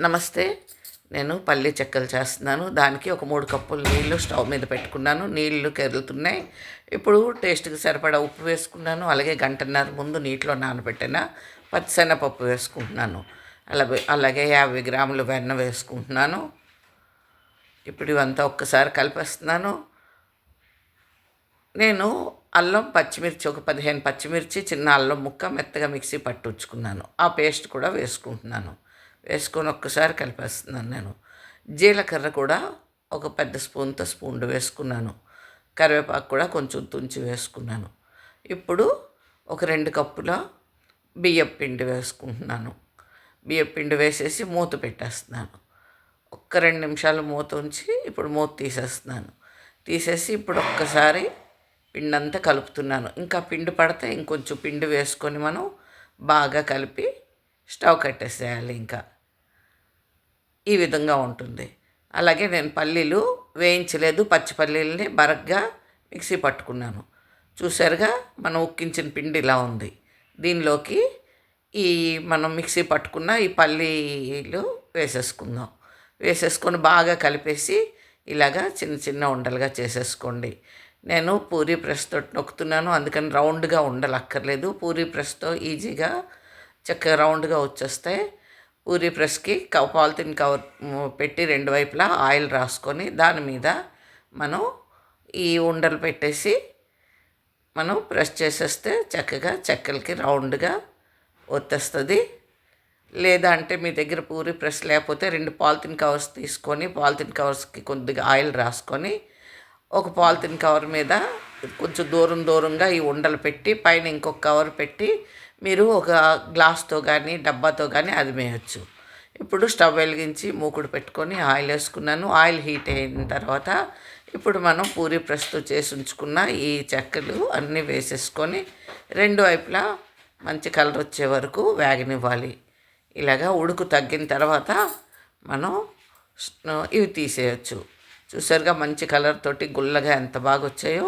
నమస్తే నేను పల్లి చెక్కలు చేస్తున్నాను. దానికి ఒక మూడు కప్పులు నీళ్ళు స్టవ్ మీద పెట్టుకున్నాను. నీళ్ళు కెరులుతున్నాయి ఇప్పుడు టేస్ట్కి సరిపడా ఉప్పు వేసుకున్నాను. అలాగే గంటన్నర ముందు నీటిలో నానబెట్టిన పచ్చిశనగపప్పు వేసుకుంటున్నాను. అలాగే అలాగే యాభై గ్రాములు వెన్న వేసుకుంటున్నాను. ఇప్పుడు ఇవంతా ఒక్కసారి కలిపేస్తున్నాను. నేను అల్లం పచ్చిమిర్చి ఒక పదిహేను పచ్చిమిర్చి చిన్న అల్లం ముక్క మెత్తగా మిక్సీ పట్టుచ్చుకున్నాను ఆ పేస్ట్ కూడా వేసుకుంటున్నాను. వేసుకొని ఒక్కసారి కలిపేస్తున్నాను నేను. జీలకర్ర కూడా ఒక పెద్ద స్పూన్తో స్పూన్ వేసుకున్నాను. కరివేపాకు కూడా కొంచెం తుంచి వేసుకున్నాను. ఇప్పుడు ఒక రెండు కప్పుల బియ్యం పిండి వేసుకుంటున్నాను. బియ్యం పిండి వేసేసి మూత పెట్టేస్తున్నాను. ఒక్క రెండు నిమిషాలు మూత ఉంచి ఇప్పుడు మూత తీసేస్తున్నాను. తీసేసి ఇప్పుడు ఒక్కసారి పిండి అంతా కలుపుతున్నాను. ఇంకా పిండి పడితే ఇంకొంచెం పిండి వేసుకొని మనం బాగా కలిపి స్టవ్ కట్టేసేయాలి ఇంకా. ఈ విధంగా ఉంటుంది. అలాగే నేను పల్లీలు వేయించలేదు. పచ్చి పల్లీలని బరగ్గా మిక్సీ పట్టుకున్నాను. చూసారుగా మనం ఉక్కించిన పిండి ఇలా ఉంది. దీనిలోకి ఈ మనం మిక్సీ పట్టుకున్న ఈ పల్లీలు వేసేసుకుందాం. వేసేసుకొని బాగా కలిపేసి ఇలాగా చిన్న చిన్న ఉండలుగా చేసేసుకోండి. నేను పూరీ ప్రెస్తో నొక్కుతున్నాను. అందుకని రౌండ్గా ఉండలు అక్కర్లేదు పూరీ ప్రెస్తో ఈజీగా చక్కగా రౌండ్గా వచ్చేస్తాయి. పూరి ప్రెస్కి పాలిథిన్ కవర్ పెట్టి రెండు వైపులా ఆయిల్ రాసుకొని దాని మీద మనం ఈ ఉండలు పెట్టేసి మనం ప్రెస్ చేసేస్తే చక్కగా చెక్కలకి రౌండ్గా వచ్చేస్తుంది లేదా అంటే మీ దగ్గర పూరి ప్రెస్ లేకపోతే రెండు పాలిథిన్ కవర్స్ తీసుకొని పాలిథిన్ కవర్స్కి కొద్దిగా ఆయిల్ రాసుకొని ఒక పాలిథిన్ కవర్ మీద కొంచెం దూరం దూరంగా ఈ ఉండలు పెట్టి పైన ఇంకొక కవర్ పెట్టి మీరు ఒక గ్లాస్తో కానీ డబ్బాతో కానీ అది మేయచ్చు. ఇప్పుడు స్టవ్ వెలిగించి మూకుడు పెట్టుకొని ఆయిల్ వేసుకున్నాను. ఆయిల్ హీట్ అయిన తర్వాత ఇప్పుడు మనం పూరి ప్రస్తుతం చేసి ఉంచుకున్న ఈ చెక్కలు అన్నీ వేసేసుకొని రెండు వైపులా మంచి కలర్ వచ్చే వరకు వేగనివ్వాలి. ఇలాగా ఉడుకు తగ్గిన తర్వాత మనం ఇవి తీసేయచ్చు. చూసారుగా మంచి కలర్ తోటి గుల్లగా ఎంత బాగా వచ్చాయో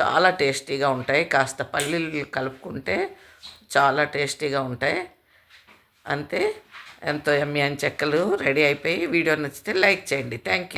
చాలా టేస్టీగా ఉంటాయి. కాస్త పల్లీలు కలుపుకుంటే చాలా టేస్టీగా ఉంటాయి. అంతే. ఎంతో ఎమ్మి అని చెక్కలు రెడీ అయిపోయి వీడియో నచ్చితే లైక్ చేయండి. Thank you